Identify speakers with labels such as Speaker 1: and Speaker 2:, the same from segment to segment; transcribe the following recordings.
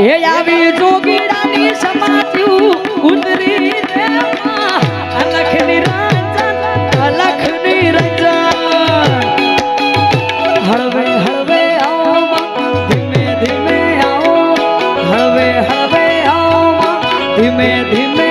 Speaker 1: એ આવી જોગીડાની સમાધ્યું ઉતરી રે માં. અલખ નિરંજન અલખ નિરંજન હળવે હળવે આવો ધીમે ધીમે આવો. હળવે હળવે આવો ધીમે ધીમે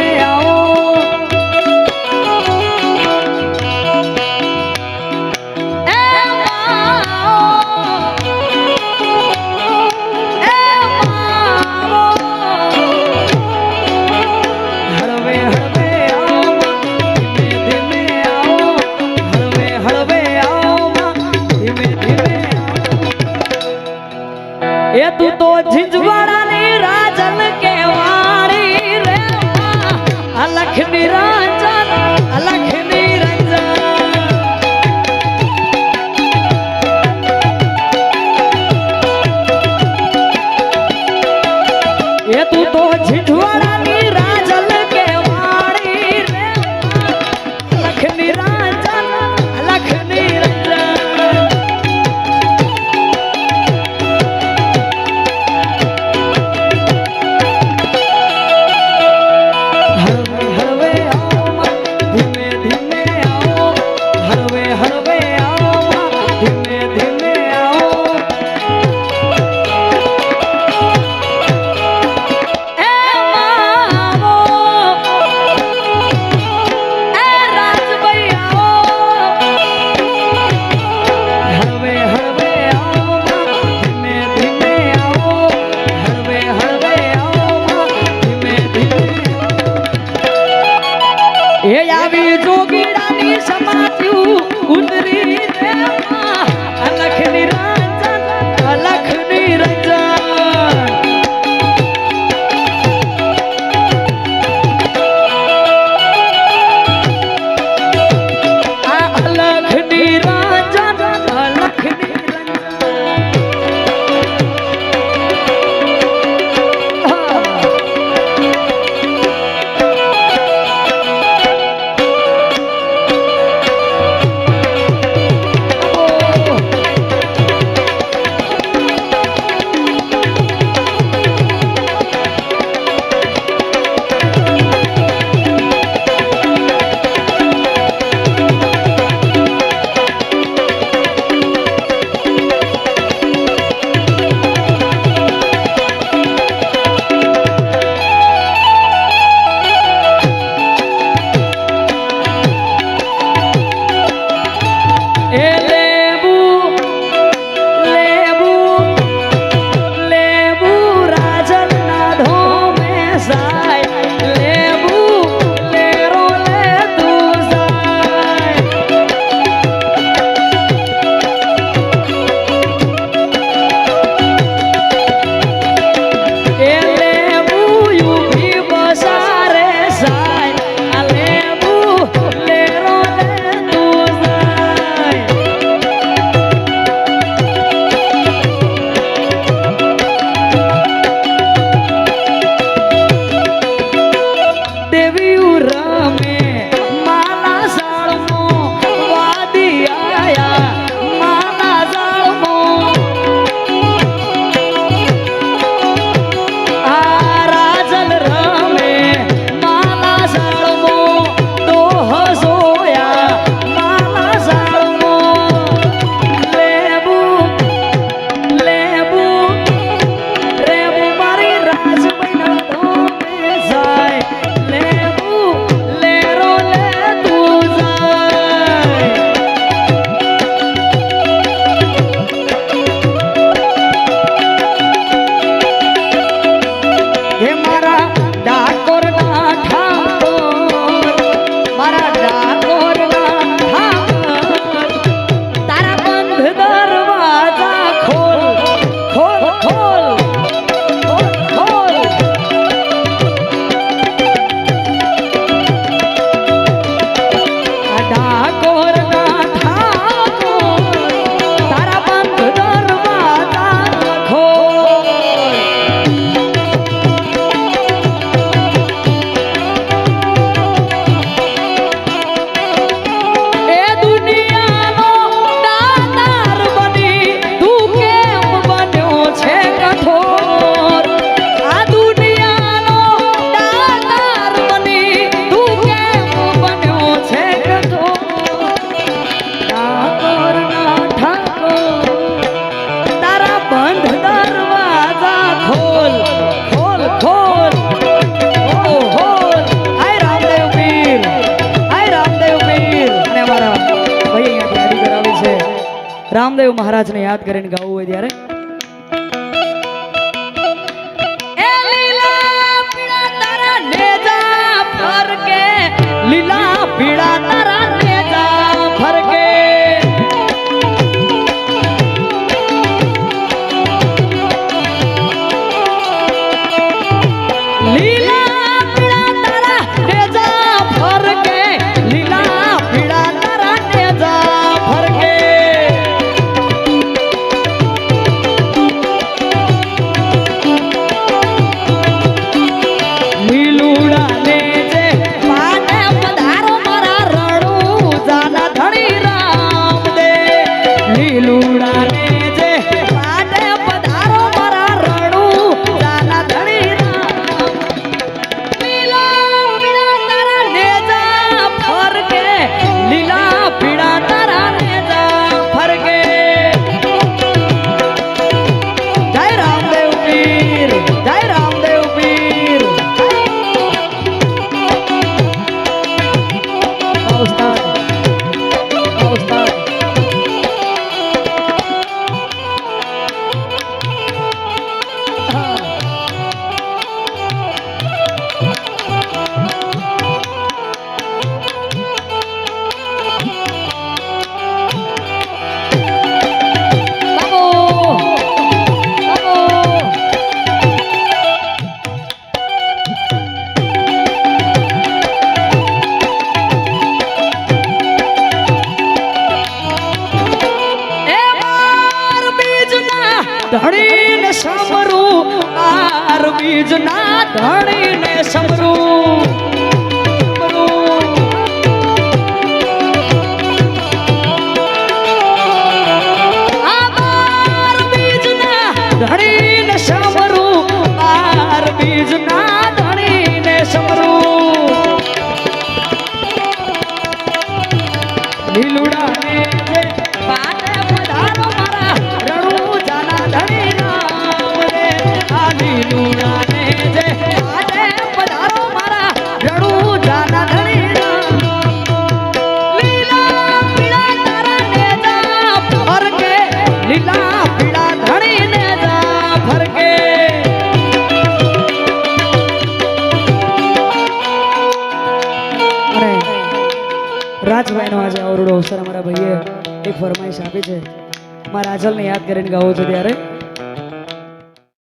Speaker 1: વિઠુઆ રામદેવ મહારાજને યાદ કરીને ગાવું હોય ત્યારે. കൂടാനേ ધણીને સમરું આર બીજના ધણીને સમરું ધણીને સમ રાજભાઈનો આજે અવરોડો અવસર અમારા ભાઈએ ફરમાઈશ આપી છે. મારા આજલને યાદ કરીને ગાવો છો ત્યારે.